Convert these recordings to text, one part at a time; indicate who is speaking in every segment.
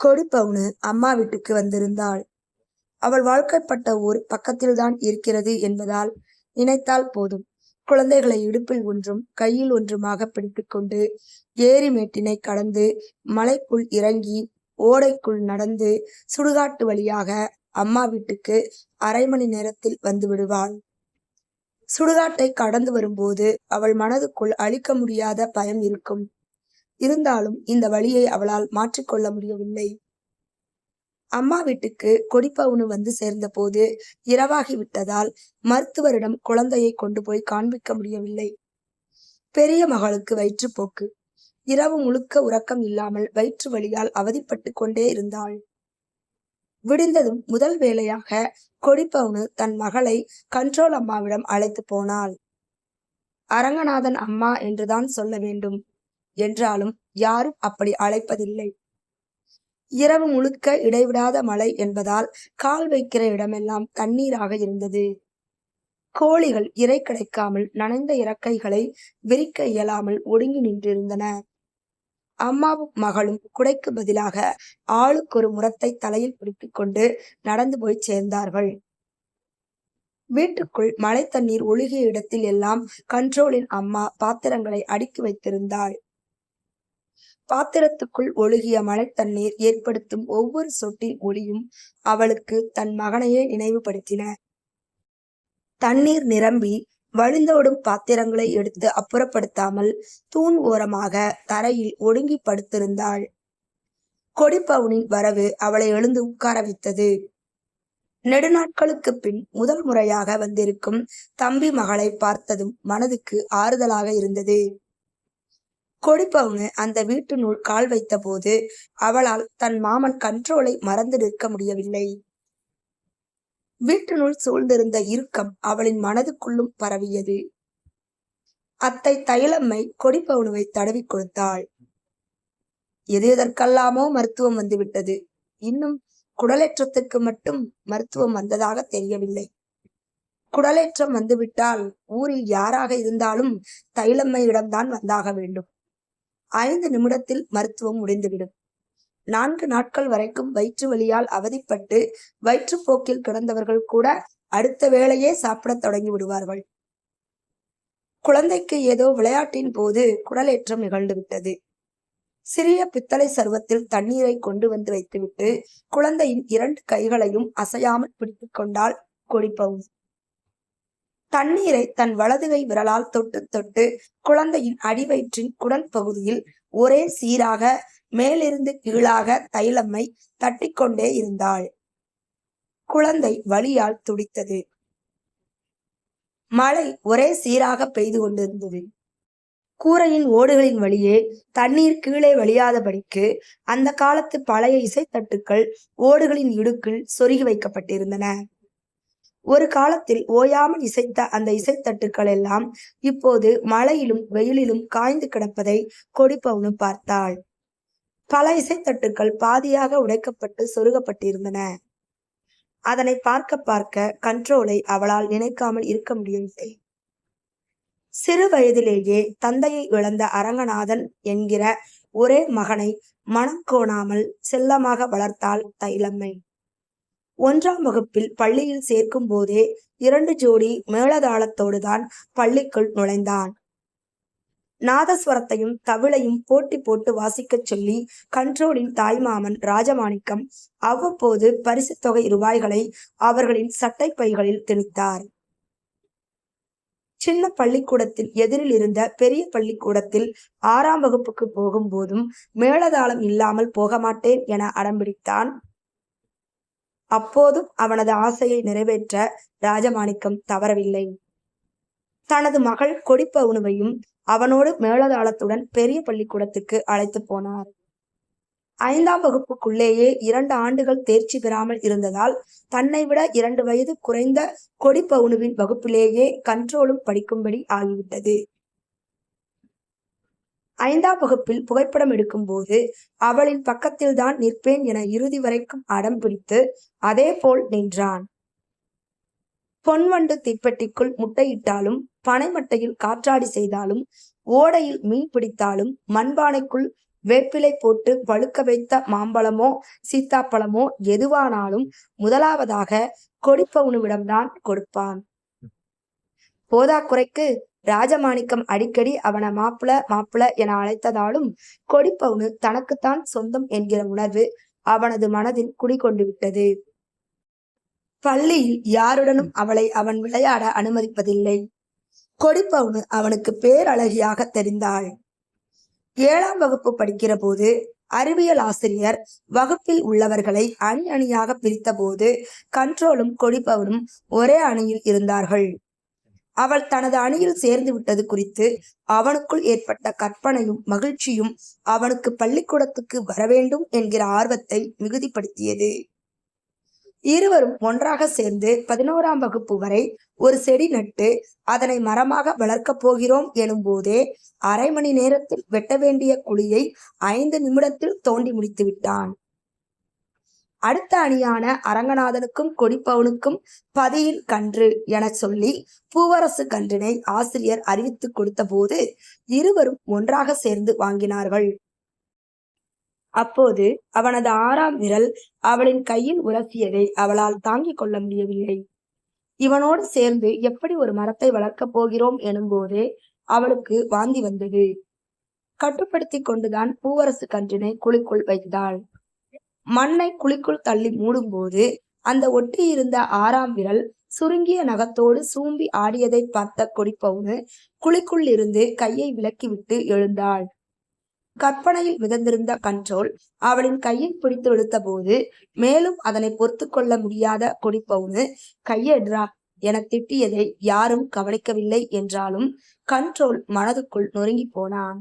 Speaker 1: கொடுப்பவனு அம்மா வீட்டுக்கு வந்திருந்தாள். அவள் வாழ்க்கைப்பட்ட ஊர் பக்கத்தில்தான் இருக்கிறது என்பதால் நினைத்தால் போதும். குழந்தைகளை இடுப்பில் ஒன்றும் கையில் ஒன்றுமாக பிடித்துக்கொண்டு ஏரி மேட்டினை கடந்து மலைக்குள் இறங்கி ஓடைக்குள் நடந்து சுடுகாட்டு வழியாக அம்மா வீட்டுக்கு அரை மணி நேரத்தில் வந்து விடுவாள். சுடுகாட்டை கடந்து வரும்போது அவள் மனதுக்குள் அழிக்க முடியாத பயம் இருக்கும். இருந்தாலும் இந்த வழியை அவளால் மாற்றிக்கொள்ள முடியவில்லை. அம்மா வீட்டுக்கு கொடிப்பவுனு வந்து சேர்ந்தபோது இரவாகி விட்டதால் மருத்துவரிடம் குழந்தையை கொண்டு போய் காண்பிக்க முடியவில்லை. பெரிய மகளுக்கு வயிற்றுப்போக்கு இரவு முழுக்க உறக்கம் இல்லாமல் வயிற்று வழியால் அவதிப்பட்டு கொண்டே இருந்தாள். விடிந்ததும் முதல் வேளையாக கொடிப்பவுனு தன் மகளை கண்ட்ரோல் அம்மாவிடம் அழைத்து போனாள். அரங்கநாதன் அம்மா என்றுதான் சொல்ல வேண்டும். என்றாலும் யாரும் அப்படி அழைப்பதில்லை. இரவு முழுக்க இடைவிடாத மழை என்பதால் கால் வைக்கிற இடமெல்லாம் தண்ணீராக இருந்தது. கோழிகள் இறை கிடைக்காமல் நனைந்த இறக்கைகளை விரிக்க இயலாமல் ஒடுங்கி நின்றிருந்தன. அம்மாவும் மகளும் குடைக்கு பதிலாக ஆளுக்கு ஒரு முரத்தை தலையில் பிடித்து கொண்டு நடந்து போய் சேர்ந்தார்கள். வீட்டுக்குள் மழை தண்ணீர் ஒழுகிய இடத்தில் எல்லாம் கண்ட்ரோலின் அம்மா பாத்திரங்களை அடுக்கி வைத்திருந்தாள். பாத்திரத்துக்குள் ஒழுகிய மழை தண்ணீர் ஏற்படுத்தும் ஒவ்வொரு சொட்டின் ஒளியும் அவளுக்கு தன் மகனையே நினைவுபடுத்தின. தண்ணீர் நிரம்பி வழிந்தோடும் பாத்திரங்களை எடுத்து அப்புறப்படுத்தாமல் தூண் ஓரமாக தரையில் ஒடுங்கி படுத்திருந்தாள். கொடிப்பவுனின் வரவு அவளை எழுந்து உட்கார வைத்தது. நெடுநாட்களுக்கு பின் முதல் முறையாக வந்திருக்கும் தம்பி மகளை பார்த்ததும் மனதுக்கு ஆறுதலாக இருந்தது. கொடிப்பவுனு அந்த வீட்டினுள் கால் வைத்த போது அவளால் தன் மாமன் கண்ட்ரோலை மறந்து நிற்க முடியவில்லை. வீட்டினுள் சூழ்ந்திருந்த இறுக்கம் அவளின் மனதுக்குள்ளும் பரவியது. அத்தை தைலம்மை கொடிப்பவுனுவை தடவி கொடுத்தாள். எது எதற்கெல்லாமோ மருத்துவம் வந்துவிட்டது. இன்னும் குடலேற்றத்துக்கு மட்டும் மருத்துவம் வந்ததாக தெரியவில்லை. குடலேற்றம் வந்துவிட்டால் ஊரில் யாராக இருந்தாலும் தைலம்மையிடம்தான் வந்தாக வேண்டும். ஐந்து நிமிடத்தில் மருத்துவம் முடிந்துவிடும். நான்கு நாட்கள் வரைக்கும் வயிற்று வலியால் அவதிப்பட்டு வயிற்றுப்போக்கில் கிடந்தவர்கள் கூட அடுத்த வேளையே சாப்பிடத் தொடங்கி விடுவார்கள். குழந்தைக்கு ஏதோ விளையாட்டின் போது குடலேற்றம் நிகழ்ந்துவிட்டது. சிறிய பித்தளை சர்வத்தில் தண்ணீரை கொண்டு வந்து வைத்துவிட்டு குழந்தையின் இரண்டு கைகளையும் அசையாமல் பிடித்துக் கொண்டால் கொடிப்பவும் தண்ணீரை தன் வலதுகை விரலால் தொட்டு தொட்டு குழந்தையின் அடிவயிற்றின் குடல் பகுதியில் ஒரே சீராக மேலிருந்து கீழாக தைலம்மை தட்டிக்கொண்டே இருந்தாள். குழந்தை வலியால் துடித்தது. மழை ஒரே சீராக பெய்து கொண்டிருந்தது. கூரையின் ஓடுகளின் வழியே தண்ணீர் கீழே வழியாதபடிக்கு அந்த காலத்து பழைய இசைத்தட்டுக்கள் ஓடுகளின் இடுக்கில் சொருகி வைக்கப்பட்டிருந்தன. ஒரு காலத்தில் ஓயாமல் இசைத்த அந்த இசைத்தட்டுக்கள் எல்லாம் இப்போது மழையிலும் வெயிலிலும் காய்ந்து கிடப்பதை கொடிப்பவனு பார்த்தாள். பல இசைத்தட்டுக்கள் பாதியாக உடைக்கப்பட்டு சொருகப்பட்டிருந்தன. அதனை பார்க்க பார்க்க கண்ட்ரோலை அவளால் நினைக்காமல் இருக்க முடியவில்லை. சிறு வயதிலேயே தந்தையை இழந்த அரங்கநாதன் என்கிற ஒரே மகனை மனம் கோணாமல் செல்லமாக வளர்த்தாள் தைலம்மை. ஒன்றாம் வகுப்பில் பள்ளியில் சேர்க்கும் போதே இரண்டு ஜோடி மேளதாளத்தோடு தான் பள்ளிக்குள் நுழைந்தான். நாதஸ்வரத்தையும் தவிளையும் போட்டி போட்டு வாசிக்கச் சொல்லி கண்ட்ரோலின் தாய்மாமன் ராஜமாணிக்கம் அவ்வப்போது பரிசு தொகை ரூபாய்களை அவர்களின் சட்டை பைகளில் திணித்தார். சின்ன பள்ளிக்கூடத்தில் எதிரில் இருந்த பெரிய பள்ளிக்கூடத்தில் ஆறாம் வகுப்புக்கு போகும்போதும் மேளதாளம் இல்லாமல் போக மாட்டேன் என அடம்பிடித்தான். அப்போதும் அவனது ஆசையை நிறைவேற்ற ராஜமாணிக்கம் தவறவில்லை. தனது மகள் கொடிப்பவுனுவையும் அவனோடு மேளதாளத்துடன் பெரிய பள்ளிக்கூடத்துக்கு அழைத்து போனார். ஐந்தாம் வகுப்புக்குள்ளேயே இரண்டு ஆண்டுகள் தேர்ச்சி பெறாமல் இருந்ததால் தன்னை விட இரண்டு வயது குறைந்த கொடிப்பவுனுவின் வகுப்பிலேயே கண்ட்ரோலும் படிக்கும்படி ஆகிவிட்டது. ஐந்தாம் வகுப்பில் புகைப்படம் எடுக்கும் போது அவளின் பக்கத்தில் தான் நிற்பேன் என இறுதி வரைக்கும் அடம் பிடித்து அதே போல் நின்றான். பொன்வண்டு தீப்பெட்டிக்குள் முட்டையிட்டாலும் பனைமட்டையில் காற்றாடி செய்தாலும் ஓடையில் மீன் பிடித்தாலும் மண்பானைக்குள் வேப்பிலை போட்டு பழுக்க வைத்த மாம்பழமோ சீத்தாப்பழமோ எதுவானாலும் முதலாவதாக கொடிப்பவனுவிடம்தான் கொடுப்பான். போதாக்குறைக்கு ராஜமாணிக்கம் அடிக்கடி அவனை மாப்பிள மாப்பிள என அழைத்ததாலும் கொடிப்பவுனு தனக்குத்தான் சொந்தம் என்கிற உணர்வு அவனது மனதில் குடிகொண்டு விட்டது. பள்ளியில் யாருடனும் அவளை அவன் விளையாட அனுமதிப்பதில்லை. கொடிப்பவுனு அவனுக்கு பேரழகியாக தெரிந்தாள். ஏழாம் வகுப்பு படிக்கிற போது அறிவியல் ஆசிரியர் வகுப்பில் உள்ளவர்களை அணி அணியாக பிரித்தபோது கண்ட்ரோலும் கொடிப்பவனும் ஒரே அணியில் இருந்தார்கள். அவள் தனது அணியில் சேர்ந்து விட்டது குறித்து அவனுக்குள் ஏற்பட்ட கற்பனையும் மகிழ்ச்சியும் அவனுக்கு பள்ளிக்கூடத்துக்கு வரவேண்டும் என்கிற ஆர்வத்தை மிகுதிப்படுத்தியது. இருவரும் ஒன்றாக சேர்ந்து பதினோராம் வகுப்பு வரை ஒரு செடி நட்டு அதனை மரமாக வளர்க்கப் போகிறோம் எனும் போதே அரை மணி நேரத்தில் வெட்ட வேண்டிய குழியை ஐந்து நிமிடத்தில் தோண்டி முடித்து விட்டான். அடுத்த அணியான அரங்கநாதனுக்கும் கொடிப்பவனுக்கும் பதியின் கன்று என சொல்லி பூவரசு கன்றினை ஆசிரியர் அறிவித்துக் கொடுத்த போது இருவரும் ஒன்றாக சேர்ந்து வாங்கினார்கள். அப்போது அவனது ஆறாம் விரல் அவளின் கையில் உரசியதை அவளால் தாங்கிக் கொள்ள முடியவில்லை. இவனோடு சேர்ந்து எப்படி ஒரு மரத்தை வளர்க்கப் போகிறோம் எனும்போது அவளுக்கு வாந்தி வந்தது. கட்டுப்படுத்தி கொண்டுதான் பூவரசு கன்றினை குழிக்குள் வைத்தாள். மண்ணை குழிக்குள் தள்ளி மூடும்போது அந்த ஒட்டி இருந்த ஆறாம் விரல் சுருங்கிய நகத்தோடு சூம்பி ஆடியதை பார்த்த கொடிப்பவுனு குழிக்குள் இருந்து கையை விலக்கிவிட்டு எழுந்தாள். கற்பனையில் மிதந்திருந்த கண்ட்ரோல் அவளின் கையை பிடித்து இழுத்த போது மேலும் அதனை பொறுத்து கொள்ள முடியாத கொடிப்பவுனு கையெடுறா என திட்டியதை யாரும் கவனிக்கவில்லை என்றாலும் கண்ட்ரோல் மனதுக்குள் நொறுங்கி போனான்.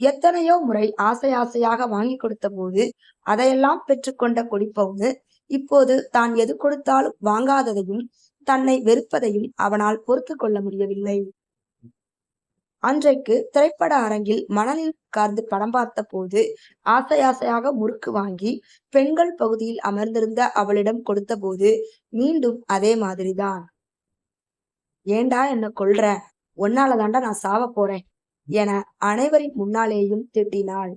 Speaker 1: எத்தனையோ முறை ஆசை ஆசையாக வாங்கி கொடுத்த போது அதையெல்லாம் பெற்றுக்கொண்ட கொடிப்பவுனு இப்போது தான் எது கொடுத்தாலும் வாங்காததையும் தன்னை வெறுப்பதையும் அவனால் பொறுத்து கொள்ள முடியவில்லை. அன்றைக்கு திரைப்பட அரங்கில் மணலில் உட்கார்ந்து படம் பார்த்த போது ஆசை ஆசையாக முறுக்கு வாங்கி பெண்கள் பகுதியில் அமர்ந்திருந்த அவளிடம் கொடுத்த போது மீண்டும் அதே மாதிரிதான். ஏண்டா என்ன கொள்ற ஒன்னால தாண்டா நான் சாவ போறேன். என அனைவரின் முன்னாலேயும் திட்டினாள்.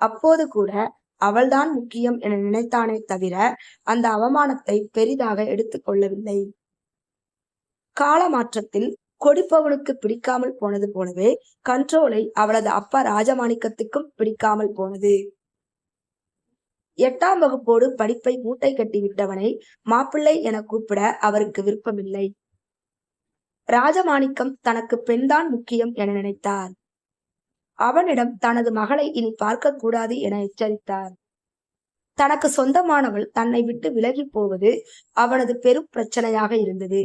Speaker 1: அப்போது கூட அவள்தான் முக்கியம் என நினைத்தானே தவிர அந்த அவமானத்தை பெரிதாக எடுத்துக்கொள்ளவில்லை கால மாற்றத்தில் கொடுப்பவனுக்கு பிடிக்காமல் போனது போலவே கண்ட்ரோலை அவளது அப்பா ராஜமாணிக்கத்துக்கும் பிடிக்காமல் போனது. எட்டாம் வகுப்போடு படிப்பை மூட்டை கட்டி விட்டவனை மாப்பிள்ளை என கூப்பிட அவருக்கு விருப்பமில்லை. ராஜமாணிக்கம் தனக்கு பெண்தான் முக்கியம் என நினைத்தார். அவனிடம் தனது மகளை இனி பார்க்க கூடாது என எச்சரித்தார். தனக்கு சொந்தமானவள் தன்னை விட்டு விலகி போவது அவனது பெரும் பிரச்சனையாக இருந்தது.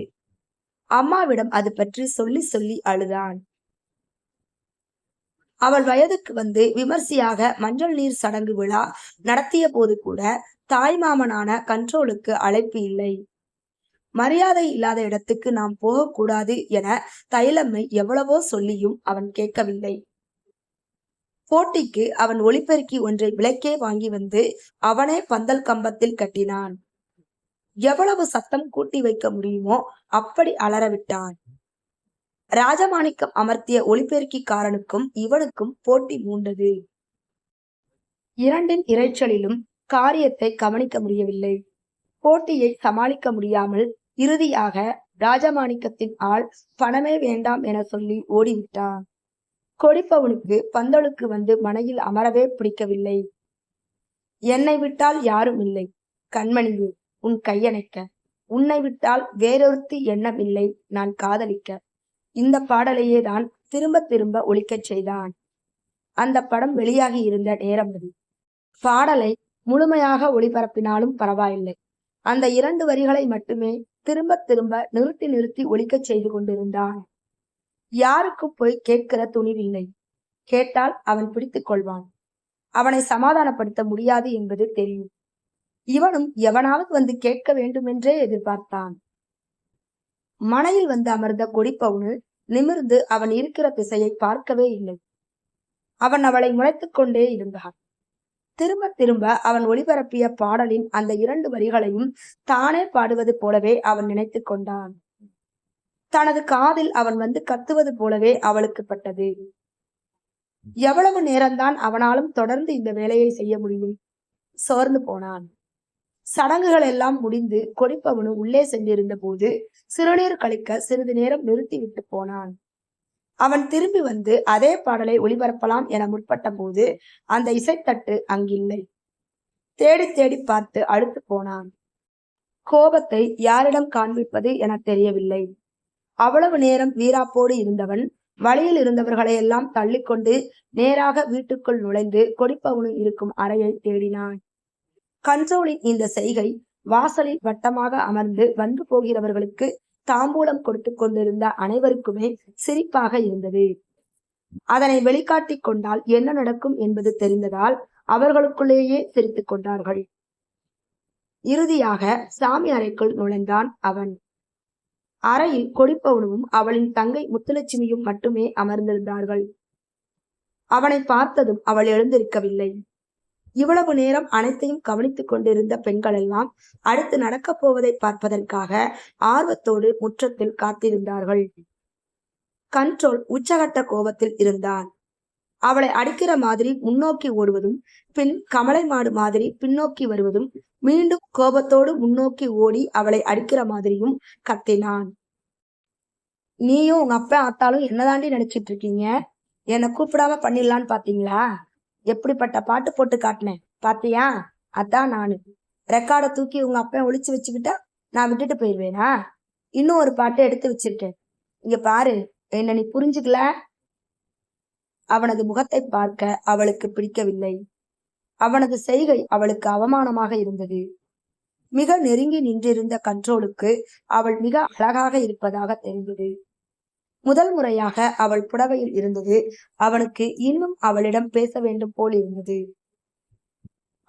Speaker 1: அம்மாவிடம் அது பற்றி சொல்லி சொல்லி அழுதான். அவள் வயதுக்கு வந்து விமர்சையாக மஞ்சள் நீர் சடங்கு விழா நடத்திய போது கூட தாய்மாமனான கண்ட்ரோலுக்கு அழைப்பு இல்லை. மரியாதை இல்லாத இடத்துக்கு நாம் போகக்கூடாது என தைலம்மை எவ்வளவோ சொல்லியும் அவன் கேட்கவில்லை. போட்டிக்கு அவன் ஒளிப்பெருக்கி ஒன்றை விளக்கே வாங்கி வந்து அவனே பந்தல் கம்பத்தில் கட்டினான். எவ்வளவு சத்தம் கூட்டி வைக்க முடியுமோ அப்படி அலறவிட்டான். ராஜமாணிக்கம் அமர்த்திய ஒளிபெருக்கிக்காரனுக்கும் இவனுக்கும் போட்டி மூண்டது. இரண்டின் இறைச்சலிலும் காரியத்தை கவனிக்க முடியவில்லை. போட்டியை சமாளிக்க முடியாமல் இறுதியாக ராஜமாணிக்கத்தின் ஆள் பணமே வேண்டாம் என சொல்லி ஓடிவிட்டான். கொடிப்பவனுக்கு பந்தலுக்கு வந்து மனையில் அமரவே பிடிக்கவில்லை. என்னை விட்டால் யாரும் இல்லை. கண்மணியே உன் கையணைக்க. உன்னை விட்டால் வேறொருத்தி எண்ணமில்லை நான் காதலிக்க. இந்த பாடலையே தான் திரும்ப திரும்ப ஒழிக்கச் செய்தான் அந்த படம் வெளியாகி இருந்த நேரம் அது. பாடலை முழுமையாக ஒளிபரப்பினாலும் பரவாயில்லை. அந்த இரண்டு வரிகளை மட்டுமே திரும்ப திரும்ப நிறுத்தி நிறுத்தி ஒழிக்கச் செய்து கொண்டிருந்தான். யாருக்கு போய் கேட்கிற துணிவில்லை கேட்டால் அவன் பிடித்துக் கொள்வான். அவனை சமாதானப்படுத்த முடியாது என்பது தெரியும். இவனும் எவனாவது வந்து கேட்க வேண்டுமென்றே எதிர்பார்த்தான். மனையில் வந்து அமர்ந்த கொடிப்பவுனு நிமிர்ந்து அவன் இருக்கிற திசையை பார்க்கவே இல்லை. அவன் அவளை முளைத்துக் கொண்டே இருந்தான். திரும்ப திரும்ப அவன் ஒளிபரப்பிய பாடலின் அந்த இரண்டு வரிகளையும் தானே பாடுவது போலவே அவன் நினைத்து கொண்டான். தனது காதில் அவன் வந்து கத்துவது போலவே அவளுக்கு பட்டது. எவ்வளவு நேரம்தான் அவனாலும் தொடர்ந்து இந்த வேலையை செய்ய முடியும்? சோர்ந்து போனான். சடங்குகள் எல்லாம் முடிந்து கொடிப்பவனு உள்ளே சென்றிருந்த போது சிறுநீர் கழிக்க சிறிது நேரம் நிறுத்திவிட்டு போனான். அவன் திரும்பி வந்து அதே பாடலை ஒளிபரப்பலாம் என முற்பட்ட போது அந்த இசைத்தட்டு அங்கில்லை. தேடி தேடி பார்த்து அழுத்து போனான். கோபத்தை யாரிடம் காண்பிப்பது என தெரியவில்லை. அவ்வளவு நேரம் வீராப்போடு இருந்தவன் வழியில் இருந்தவர்களையெல்லாம் தள்ளிக்கொண்டு நேராக வீட்டுக்குள் நுழைந்து கொடிப்பவனு இருக்கும் அறையை தேடினான். கன்சோலின் இந்த செய்கை வாசலில் வட்டமாக அமர்ந்து வந்து போகிறவர்களுக்கு தாம்பூலம் கொடுத்து கொண்டிருந்த அனைவருக்குமே சிரிப்பாக இருந்தது. அதனை வெளிக்காட்டிக் கொண்டால் என்ன நடக்கும் என்பது தெரிந்ததால் அவர்களுக்குள்ளேயே சிரித்துக் கொண்டார்கள். இறுதியாக சாமி அறைக்குள் நுழைந்தான் அவன். அறையில் கொடிப்பவனும் அவளின் தங்கை முத்துலட்சுமியும் மட்டுமே அமர்ந்திருந்தார்கள். அவனை பார்த்ததும் அவள் எழுந்திருக்கவில்லை. இவ்வளவு நேரம் அனைத்தையும் கவனித்துக் கொண்டிருந்த பெண்கள் எல்லாம் அடுத்து நடக்கப் போவதை பார்ப்பதற்காக ஆர்வத்தோடு முற்றத்தில் காத்திருந்தார்கள். கண்ட்ரோல் உச்சகட்ட கோபத்தில் இருந்தான். அவளை அடிக்கிற மாதிரி முன்னோக்கி ஓடுவதும் பின் கமலை மாடு மாதிரி பின்னோக்கி வருவதும் மீண்டும் கோபத்தோடு முன்னோக்கி ஓடி அவளை அடிக்கிற மாதிரியும் கத்தினான். நீயும் உங்க அப்பா ஆத்தாலும் என்னதாண்டி நினைச்சிட்டு இருக்கீங்க? என்னை கூப்பிடாம பண்ணிடலான்னு பாத்தீங்களா எப்படிப்பட்ட பாட்டு போட்டு காட்டினேன். பாத்தியா? அதான் நானு. ரெக்கார்டை தூக்கி உங்க அப்பா ஒழிச்சு வச்சுக்கிட்டா நான் விட்டுட்டு போயிடுவேனா இன்னும் ஒரு பாட்டு எடுத்து வச்சிருக்கேன். இங்க பாரு. என்ன நீ புரிஞ்சுக்கல? அவனது முகத்தை பார்க்க அவளுக்கு பிடிக்கவில்லை. அவனது செய்கை அவளுக்கு அவமானமாக இருந்தது. மிக நெருங்கி நின்றிருந்த கண்ட்ரோலுக்கு அவள் மிக அழகாக இருப்பதாக தெரிந்தது. முதல் முறையாக அவள் புடவையில் இருந்தது. அவனுக்கு இன்னும் அவளிடம் பேச வேண்டும் போல் இருந்தது.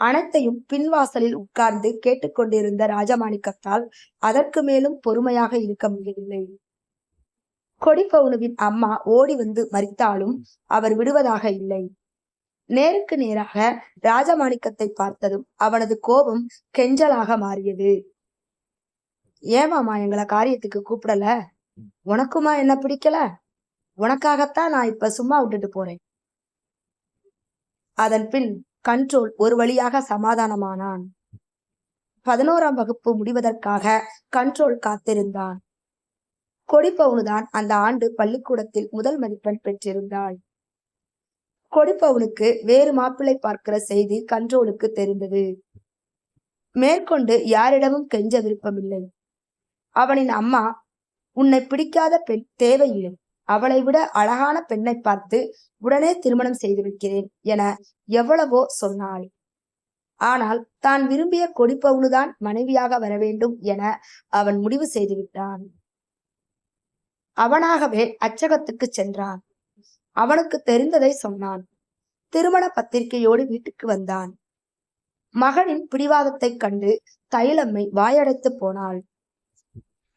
Speaker 1: அனைத்தையும் பின்வாசலில் உட்கார்ந்து கேட்டுக்கொண்டிருந்த ராஜமாணிக்கத்தால் அதற்கு மேலும் பொறுமையாக இருக்க முடியவில்லை. கொடிப்பவுனுவின் அம்மா ஓடி வந்து மறித்தாலும் அவர் விடுவதாக இல்லை. நேருக்கு நேராக ராஜமாணிக்கத்தை பார்த்ததும் அவனது கோபம் கெஞ்சலாக மாறியது. ஏமாமா எங்களை காரியத்துக்கு கூப்பிடல? உனக்குமா என்ன பிடிக்கல? உனக்காகத்தான் நான் இப்ப சும்மா விட்டுட்டு போறேன். அதன் பின் கண்ட்ரோல் ஒரு வழியாக சமாதானமானான். பதினோராம் வகுப்பு முடிவதற்காக கண்ட்ரோல் காத்திருந்தான். கொடிப்பவுனுதான் அந்த ஆண்டு பள்ளிக்கூடத்தில் முதல் மதிப்பெண் பெற்றிருந்தாள். கொடிப்பவுனுக்கு வேறு மாப்பிள்ளை பார்க்கிற செய்தி கண்ட்ரோலுக்கு தெரிந்தது. மேற்கொண்டு யாரிடமும் கெஞ்ச விருப்பமில்லை. அவனின் அம்மா உன்னை பிடிக்காத பெண் தேவையில்லை. அவளை விட அழகான பெண்ணை பார்த்து உடனே திருமணம் செய்து வைக்கிறேன் என எவ்வளவோ சொன்னாள். ஆனால் தான் விரும்பிய கொடிப்பவுனுதான் மனைவியாக வர வேண்டும் என அவன் முடிவு செய்துவிட்டான். அவனாகவே அச்சகத்துக்கு சென்றான். அவனுக்கு தெரிந்ததை சொன்னான். திருமண பத்திரிகையோடு வீட்டுக்கு வந்தான். மகனின் பிடிவாதத்தைக் கண்டு தைலம்மை வாயடைத்து போனாள்.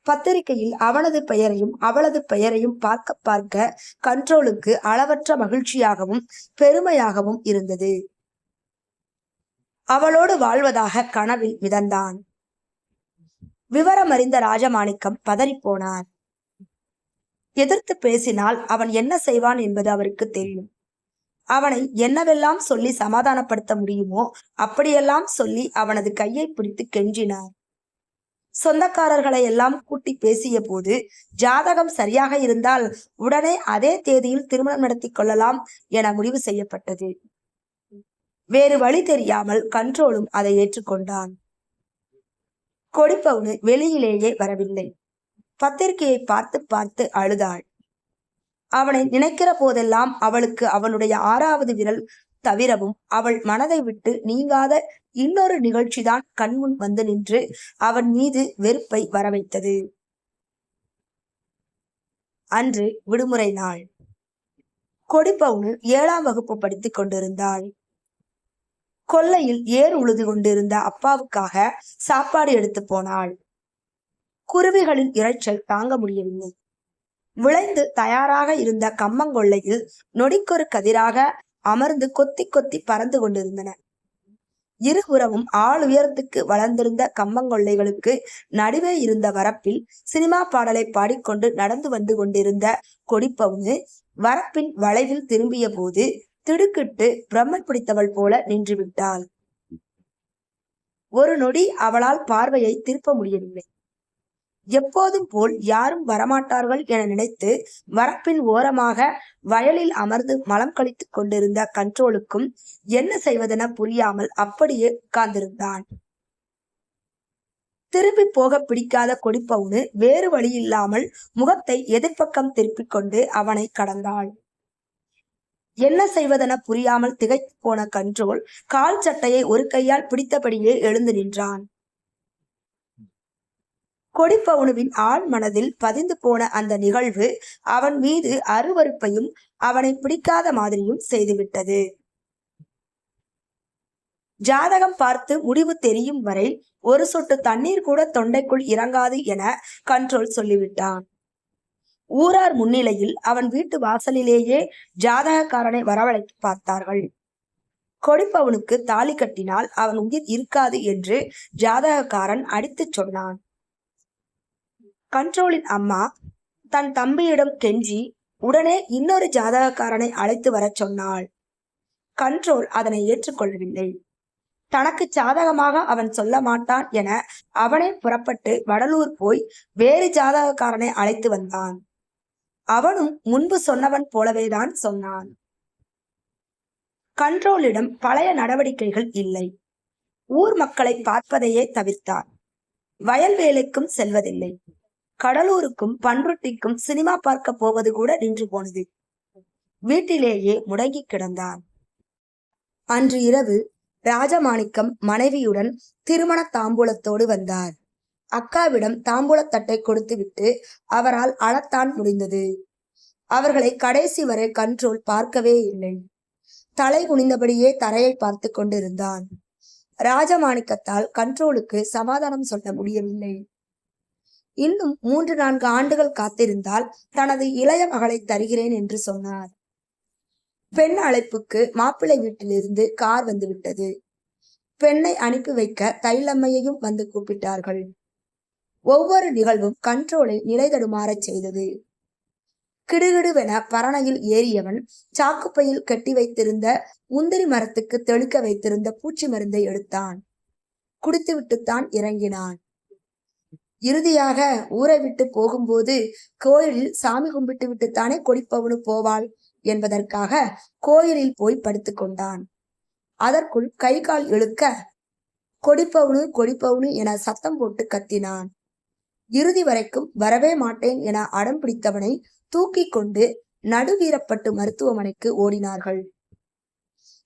Speaker 1: பத்திரிகையில் அவனது பெயரையும் அவளது பெயரையும் பார்க்க பார்க்க கண்ட்ரோலுக்கு அளவற்ற மகிழ்ச்சியாகவும் பெருமையாகவும் இருந்தது. அவளோடு வாழ்வதாக கனவில் மிதந்தான் விவரம் அறிந்த ராஜமாணிக்கம் பதறிப்போனார். எதிர்த்து பேசினால் அவன் என்ன செய்வான் என்பது அவருக்கு தெரியும். அவனை என்னவெல்லாம் சொல்லி சமாதானப்படுத்த முடியுமோ அப்படியெல்லாம் சொல்லி அவனது கையை பிடித்து கெஞ்சினார். சொந்தக்காரர்களை எல்லாம் கூட்டி பேசிய போது ஜாதகம் சரியாக இருந்தால் உடனே அதே தேதியில் திருமணம் நடத்தி கொள்ளலாம் என முடிவு செய்யப்பட்டது. வேறு வழி தெரியாமல் கண்ட்ரோலும் அதை ஏற்றுக்கொண்டான். கொடிப்பவுனு வெளியிலேயே வரவில்லை. பத்திரிகையை பார்த்து பார்த்து அழுதாள். அவனை நினைக்கிற போதெல்லாம் அவளுக்கு அவனுடைய ஆறாவது விரல் தவிரவும் அவள் மனதை விட்டு நீங்காத இன்னொரு நிகழ்ச்சிதான் கண்முன் வந்து நின்று அவன் மீது வெறுப்பை வரவைத்தது. அன்று விடுமுறை நாள். கொடிப்பவுனு ஏழாம் வகுப்பு படித்துக் கொண்டிருந்தாள். கொல்லையில் ஏர் உழுது கொண்டிருந்த அப்பாவுக்காக சாப்பாடு எடுத்து போனாள். குருவிகளின் இறைச்சல் தாங்க முடியவில்லை. விளைந்து தயாராக இருந்த கம்மங்கொள்ளையில் நொடிக்கொரு கதிராக அமர்ந்து கொத்தி கொத்தி பறந்து கொண்டிருந்தன. இருபுறமும் ஆள் உயரத்துக்கு வளர்ந்திருந்த கம்பங்கொள்ளைகளுக்கு நடுவே இருந்த வரப்பில் சினிமா பாடலை பாடிக்கொண்டு நடந்து வந்து கொண்டிருந்த கொடிப்பவுனு வரப்பின் வளைவில் திரும்பிய போது திடுக்கிட்டு பிரம்மை பிடித்தவள் போல நின்று விட்டாள். ஒரு நொடி அவளால் பார்வையை திருப்ப முடியவில்லை. எப்போதும் போல் யாரும் வரமாட்டார்கள் என நினைத்து வரப்பின் ஓரமாக வயலில் அமர்ந்து மலம் கழித்துக் கொண்டிருந்த கண்ட்ரோலுக்கும் என்ன செய்வதென புரியாமல் அப்படியே உட்கார்ந்திருந்தான். திரும்பி போக பிடிக்காத கொடிப்பவுனு வேறு வழி இல்லாமல் முகத்தை எதிர்ப்பக்கம் திருப்பிக் கொண்டு அவனை கடந்தாள். என்ன செய்வதென புரியாமல் திகைத்து போன கண்ட்ரோல் கால் சட்டையை ஒரு கையால் பிடித்தபடியே எழுந்து நின்றான். கொடிப்பவுனுவின் ஆழ் மனதில் பதிந்து போன அந்த நிகழ்வு அவன் மீது அருவருப்பையும் அவனை பிடிக்காத மாதிரியும் செய்துவிட்டது. ஜாதகம் பார்த்து முடிவு தெரியும் வரை ஒரு சொட்டு தண்ணீர் கூட தொண்டைக்குள் இறங்காது என கண்ட்ரோல் சொல்லிவிட்டான். ஊரார் முன்னிலையில் அவன் வீட்டு வாசலிலேயே ஜாதகக்காரனை வரவழைத்து பார்த்தார்கள். கொடிப்பவனுக்கு தாலி கட்டினால் அவன் உயிர் இருக்காது என்று ஜாதகக்காரன் அடித்துச் சொன்னான். கண்ட்ரோலின் அம்மா தன் தம்பியிடம் கெஞ்சி உடனே இன்னொரு ஜாதகக்காரனை அழைத்து வரச் சொன்னாள். கண்ட்ரோல் அதனை ஏற்றுக்கொள்ளவில்லை. தனக்கு சாதகமாக அவன் சொல்ல மாட்டான் என அவனே புறப்பட்டு வடலூர் போய் வேறு ஜாதகக்காரனை அழைத்து வந்தான். அவனும் முன்பு சொன்னவன் போலவேதான் சொன்னான். கண்ட்ரோலிடம் பழைய நடவடிக்கைகள் இல்லை. ஊர் மக்களை பார்ப்பதையே தவிர்த்தார். வயல் வேலைக்கும் செல்வதில்லை. கடலூருக்கும் பன்ருட்டிக்கும் சினிமா பார்க்க போவது கூட நின்று போனது. வீட்டிலேயே முடங்கி கிடந்தான். அன்று இரவு ராஜமாணிக்கம் மனைவியுடன் திருமண தாம்பூலத்தோடு வந்தார். அக்காவிடம் தாம்பூலத்தட்டை கொடுத்துவிட்டு அவரால் அளத்தான் முடிந்தது. அவர்களை கடைசி வரை கண்ட்ரோல் பார்க்கவே இல்லை. தலை குனிந்தபடியே தரையை பார்த்து கொண்டிருந்தான். ராஜமாணிக்கத்தால் கண்ட்ரோலுக்கு சமாதானம் சொல்ல முடியவில்லை. இன்னும் மூன்று நான்கு ஆண்டுகள் காத்திருந்தால் தனது இளைய மகளை தருகிறேன் என்று சொன்னார். பெண் அழைப்புக்கு மாப்பிள்ளை வீட்டிலிருந்து கார் வந்துவிட்டது பெண்ணை அனுப்பி வைக்க தைலம்மையையும் வந்து கூப்பிட்டார்கள். ஒவ்வொரு நிகழ்வும் கண்ட்ரோலை நிலைதடுமாறச் செய்தது. கிடுகிடுவென பரணையில் ஏறியவன் சாக்குப்பையில் கட்டி வைத்திருந்த முந்திரி மரத்துக்கு தெளிக்க வைத்திருந்த பூச்சி மருந்தை எடுத்தான். குடித்துவிட்டுத்தான் இறங்கினான். இறுதியாக ஊரை விட்டு போகும்போது கோயிலில் சாமி கும்பிட்டு விட்டுத்தானே கொடிப்பவனு போவாள் என்பதற்காக கோயிலில் போய் படுத்துக்கொண்டான் அதற்குள் கை கால் இழுக்க கொடிப்பவனு கொடிப்பவனு என சத்தம் போட்டு கத்தினான். இறுதி வரைக்கும் வரவே மாட்டேன் என அடம் பிடித்தவனை தூக்கி கொண்டு நடுவீரப்பட்டு மருத்துவமனைக்கு ஓடினார்கள்.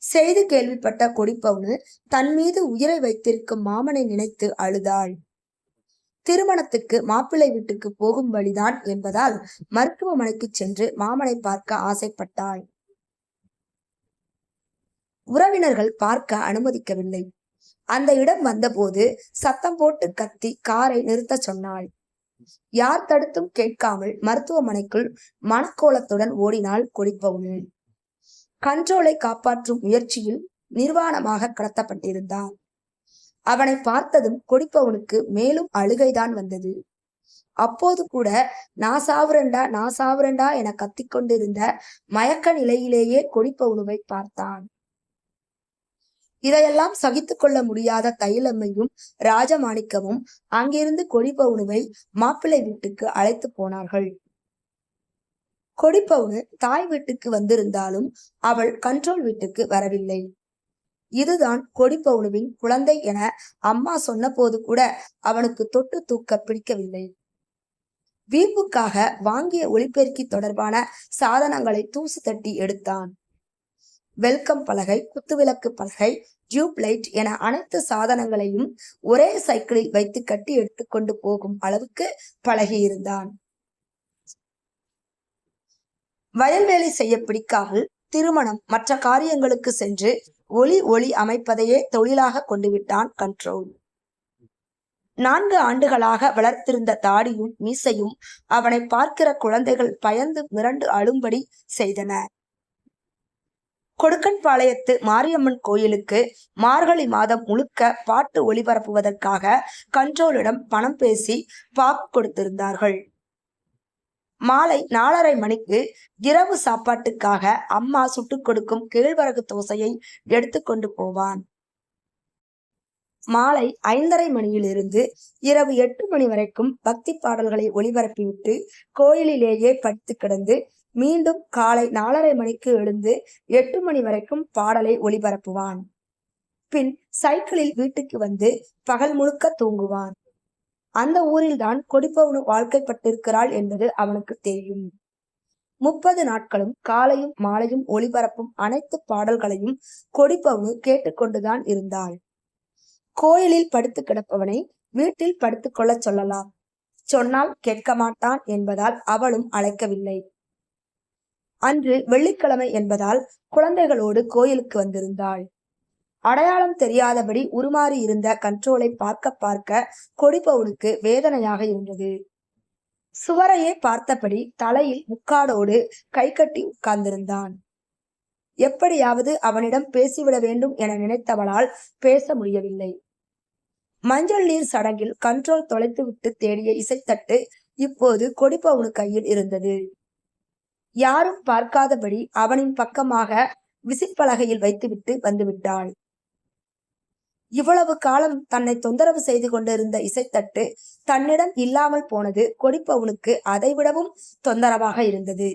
Speaker 1: செய்து கேள்விப்பட்ட கொடிப்பவனு தன் மீது உயிரை வைத்திருக்கும் மாமனை நினைத்து அழுதாள். திருமணத்துக்கு மாப்பிள்ளை வீட்டுக்கு போகும் வழிதான் என்பதால் மருத்துவமனைக்கு சென்று மாமனை பார்க்க ஆசைப்பட்டாள் உறவினர்கள் பார்க்க அனுமதிக்கவில்லை. அந்த இடம் வந்தபோது சத்தம் போட்டு கத்தி காரை நிறுத்த சொன்னாள். யார் தடுத்தும் கேட்காமல் மருத்துவமனைக்குள் மனக்கோலத்துடன் ஓடினாள் கொடிப்பவுனு கண்ட்ரோலை காப்பாற்றும் முயற்சியில் நிர்வாணமாக கடத்தப்பட்டிருந்தார் அவனை பார்த்ததும் குடிப்பவனுக்கு மேலும் அழுகைதான் வந்தது. அப்போது கூட நான் சாவுரண்டா நான் சாவுரண்டா என கத்திக்கொண்டிருந்த மயக்க நிலையிலேயே கொடிப்பவுனுவை பார்த்தான். இதையெல்லாம் சகித்து கொள்ள முடியாத தைலம்மையும் ராஜமாணிக்கமும் அங்கிருந்து கொடிப்பவுனுவை மாப்பிள்ளை வீட்டுக்கு அழைத்து போனார்கள். கொடிப்பவுனு தாய் வீட்டுக்கு வந்திருந்தாலும் அவள் கண்ட்ரோல் வீட்டுக்கு வரவில்லை. இதுதான் கொடிப்பவுனுவின் குழந்தை என அம்மா சொன்னபோது கூட அவனுக்கு தொட்டு தூக்க பிடிக்கவில்லை. வீம்புக்காக வாங்கிய ஒளிபெருக்கி தொடர்பான சாதனங்களை தூசு தட்டி எடுத்தான். வெல்கம் பலகை குத்துவிளக்கு பலகை டியூப் லைட் என அனைத்து சாதனங்களையும் ஒரே சைக்கிளில் வைத்து கட்டி எடுத்துக்கொண்டு போகும் அளவுக்கு பழகியிருந்தான். வயல்வேலை செய்ய பிடிக்காமல் திருமணம் மற்ற காரியங்களுக்கு சென்று ஒளி ஒளி அமைப்பதையே தொழிலாக கொண்டுவிட்டான் கண்ட்ரோல். நான்கு ஆண்டுகளாக வளர்த்திருந்த தாடியும் மீசையும் அவனை பார்க்கிற குழந்தைகள் பயந்து மிரண்டு அழும்படி செய்தன. கொடுக்கன்பாளையத்து மாரியம்மன் கோயிலுக்கு மார்கழி மாதம் முழுக்க பாட்டு ஒளிபரப்புவதற்காக கண்ட்ரோலிடம் பணம் பேசி பாக்கு கொடுத்திருந்தார்கள். மாலை நாலரை மணிக்கு இரவு சாப்பாட்டுக்காக அம்மா சுட்டுக் கொடுக்கும் கேழ்வரகு தோசையை எடுத்துக்கொண்டு போவான். மாலை ஐந்தரை மணியிலிருந்து இரவு எட்டு மணி வரைக்கும் பக்தி பாடல்களை ஒளிபரப்பிவிட்டு கோயிலிலேயே படுத்து கிடந்து மீண்டும் காலை நாலரை மணிக்கு எழுந்து எட்டு மணி வரைக்கும் பாடலை ஒளிபரப்புவான். பின் சைக்கிளில் வீட்டுக்கு வந்து பகல் முழுக்க தூங்குவான். அந்த ஊரில்தான் கொடிப்பவனு வாழ்க்கைப்பட்டிருக்கிறாள் என்பது அவனுக்கு தெரியும். முப்பது நாட்களும் காலையும் மாலையும் ஒளிபரப்பும் அனைத்து பாடல்களையும் கொடிப்பவனு கேட்டுக்கொண்டுதான் இருந்தாள். கோயிலில் படுத்து கிடப்பவனை வீட்டில் படுத்துக்கொள்ள சொல்லலாம். சொன்னால் கேட்க மாட்டான் என்பதால் அவளும் அழைக்கவில்லை. அன்று வெள்ளிக்கிழமை என்பதால் குழந்தைகளோடு கோயிலுக்கு வந்திருந்தாள். அடையாளம் தெரியாதபடி உருமாறி இருந்த கண்ட்ரோலை பார்க்க பார்க்க கொடிப்பவனுக்கு வேதனையாக இருந்தது. சுவரையே பார்த்தபடி தலையில் முக்காடோடு கை கட்டி உட்கார்ந்திருந்தான். எப்படியாவது அவனிடம் பேசிவிட வேண்டும் என நினைத்தவளால் பேச முடியவில்லை. மஞ்சள் நீர் சடங்கில் கண்ட்ரோல் தொலைத்துவிட்டு தேடிய இசைத்தட்டு இப்போது கொடிப்பவனு கையில் இருந்தது. யாரும் பார்க்காதபடி அவனின் பக்கமாக விசிப்பலகையில் வைத்துவிட்டு வந்துவிட்டாள் இவ்வளவு காலம் தன்னை தொந்தரவு செய்து கொண்டிருந்த இசைத்தட்டு தன்னிடம் இல்லாமல் போனது கொடிப்பவனுக்கு அதைவிடவும் தொந்தரவாக இருந்தது.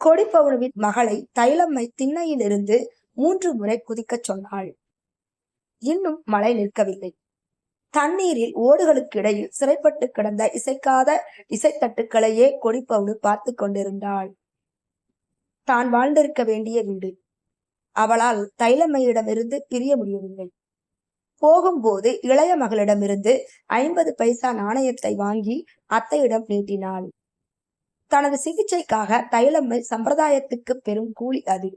Speaker 1: கொடிப்பவனுவின் மகளை தைலம்மை திண்ணையிலிருந்து மூன்று முறை குதிக்கச் சொன்னாள். இன்னும் மழை நிற்கவில்லை. தண்ணீரில் ஓடுகளுக்கு இடையில் சிறைப்பட்டு கிடந்த இசைக்காத இசைத்தட்டுக்களையே கொடிப்பவனு பார்த்து கொண்டிருந்தாள். தான் வாழ்ந்திருக்க வேண்டிய வீடு. அவளால் தைலம்மையிடமிருந்து பிரிய முடியவில்லை. போகும்போது இளைய மகளிடமிருந்து ஐம்பது பைசா நாணயத்தை வாங்கி அத்தையிடம் நீட்டினாள். தனது சிகிச்சைக்காக தைலம்மை சம்பிரதாயத்துக்கு பெரும் கூலி அது.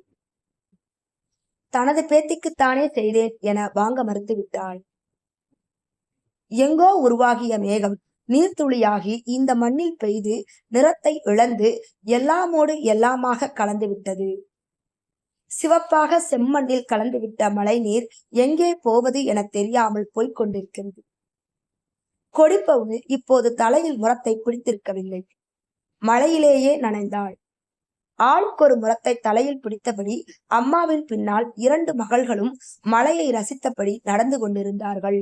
Speaker 1: தனது பேத்திக்குத்தானே செய்தேன் என வாங்க மறுத்து விட்டாள் எங்கோ உருவாகிய மேகம் நீர்த்துளியாகி இந்த மண்ணில் பெய்து நிறத்தை இழந்து எல்லாமோடு எல்லாமாக கலந்து விட்டது சிவப்பாக செம்மண்ணில் கலந்துவிட்ட மழை நீர் எங்கே போவது என தெரியாமல் போய்க் கொண்டிருக்கிறது. கொடிப்பவுனு இப்போது தலையில் முரத்தை பிடித்திருக்கவில்லை. மழையிலேயே நனைந்தாள். ஆளுக்கொரு முரத்தை தலையில் பிடித்தபடி அம்மாவின் பின்னால் இரண்டு மகள்களும் மலையை ரசித்தபடி நடந்து கொண்டிருந்தார்கள்.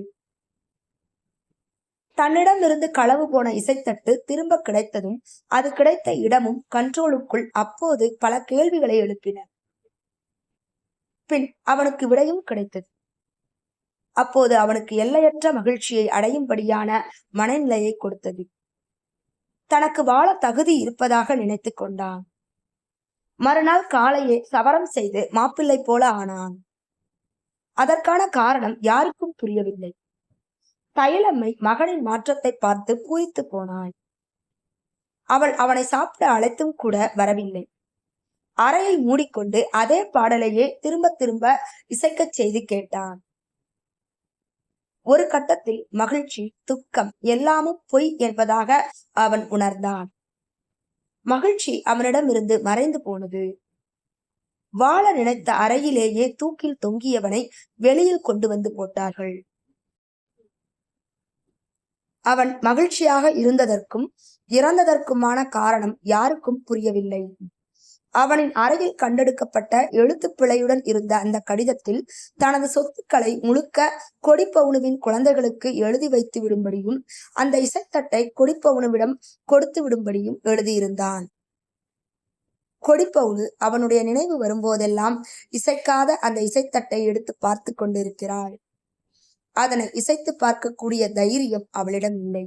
Speaker 1: தன்னிடம் இருந்து களவு போன இசைத்தட்டு திரும்ப கிடைத்ததும் அது கிடைத்த இடமும் கண்ட்ரோலுக்குள் அப்போது பல கேள்விகளை எழுப்பின. பின் அவனுக்கு விடையும் கிடைத்தது. அப்போது அவனுக்கு எல்லையற்ற மகிழ்ச்சியை அடையும்படியான மனநிலையை கொடுத்தது. தனக்கு வாழ தகுதி இருப்பதாக நினைத்து கொண்டான். மறுநாள் காலையே சவரம் செய்து மாப்பிள்ளை போல ஆனான். அதற்கான காரணம் யாருக்கும் புரியவில்லை. தைலம்மை மகனின் மாற்றத்தை பார்த்து பூரித்து போனாள். அவள் அவனை சாப்பிட அழைத்தும் கூட வரவில்லை. அறையை மூடிக்கொண்டு அதே பாடலையே திரும்ப திரும்ப இசைக்கச் செய்து கேட்டான். ஒரு கட்டத்தில் மகிழ்ச்சி துக்கம் எல்லாமும் பொய் என்பதாக அவன் உணர்ந்தான். மகிழ்ச்சி அவனிடமிருந்து மறைந்து போனது. வாழ நினைத்த அறையிலேயே தூக்கில் தொங்கியவனை வெளியில் கொண்டு வந்து போட்டார்கள். அவன் மகிழ்ச்சியாக இருந்ததற்கும் இறந்ததற்குமான காரணம் யாருக்கும் புரியவில்லை. அவனின் அறையில் கண்டெடுக்கப்பட்ட எழுத்து பிழையுடன் இருந்த அந்த கடிதத்தில் தனது சொத்துக்களை முழுக்க கொடிப்பவுனுவின் குழந்தைகளுக்கு எழுதி வைத்து விடும்படியும் அந்த இசைத்தட்டை கொடிப்பவுனுவிடம் கொடுத்து விடும்படியும் எழுதியிருந்தான். கொடிப்பவுனு அவனுடைய நினைவு வரும்போதெல்லாம் இசைக்காத அந்த இசைத்தட்டை எடுத்து பார்த்து கொண்டிருக்கிறாள். அதனை இசைத்து பார்க்கக்கூடிய தைரியம் அவளிடம் இல்லை.